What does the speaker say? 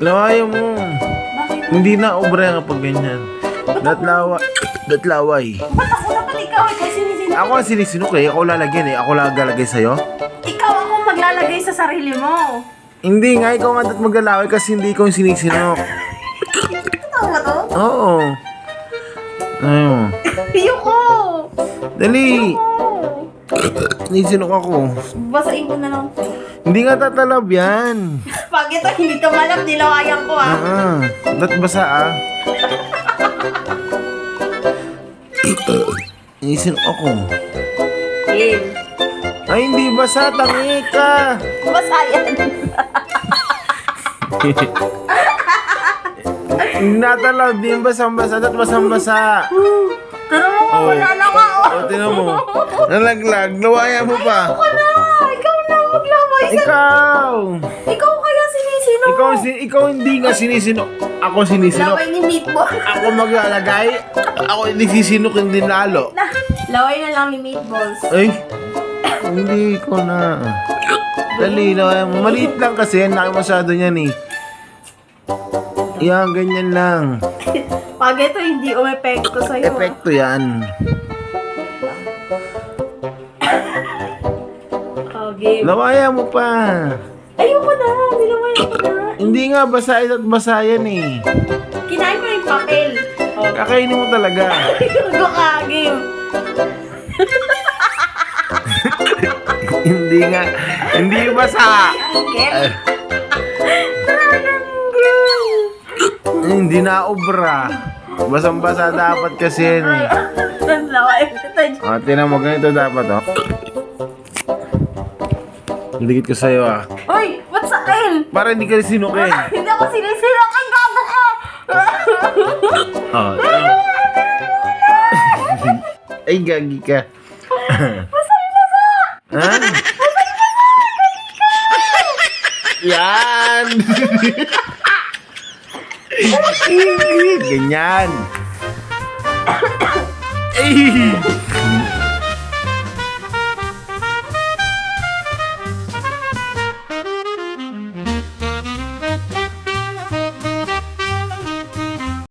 Lawayan mo. Bakit? Hindi na obra kapag ganyan. Datlawa. Datlaway. Ba't ako dapat ikaw? Ikaw sinisino. Ako ang sinisinok eh. Ako lalagyan eh. Ako lalagay sa'yo. Ikaw ako maglalagay sa sarili mo. Hindi nga, ikaw nga dapat maglalaway kasi hindi ikaw yung sinisinok. Totoo ba to? Oo. Ayun. Ayoko! Dali. Oh. Sinisinok ako. Basain ko na lang. Hindi nga tatalab yan. Pag ito hindi ka malap, nilawayan ko ah. Ah, ba't basa ah? Sinisinok ako. Game. Ay, hindi basa. Tangi ka. Basayan. Hindi natalab. Di yung basang-basa. Dapat basang-basa. Pero mo, Oh. wala na nga oh. O, tinan mo. Nalaglag. Lawaya mo pa. Na! Ikaw! Ikaw kaya sinisino Ikaw, mo. si- ikaw hindi nga sinisino. Ako sinisino. Laway ni Meatball. Ako maglalagay. Ako hindi sisinok, hindi lalo. Na, laway na lang ni Meatballs. Ay, hindi ko na. Dali na. Maliit lang kasi. Ang laki masyado niyan eh. Yan, ganyan lang. Pag ito hindi umepekto sa'yo. Epekto yan. Game. Lawaya mo pa. Ayoko na, nilawayan ko na. Hindi nga, basa at basa yan eh. Kinain mo yung papel. Oh, Kakainin mo talaga. Go ka, game. hindi nga. Hindi basa. Eh, hindi na obra. Basang-basa dapat kasi yan eh. Kita dyan. Ah, tinan mo, ganito dapat oh. Dikit ko sa'yo ah. Uy, ba't sa akin? Para hindi ka sinukin. Hindi ako sinisira kang gago ka. Oh, Ay, gagi ka. Basang-basa. Ha? Yan! Ganyan. Ay!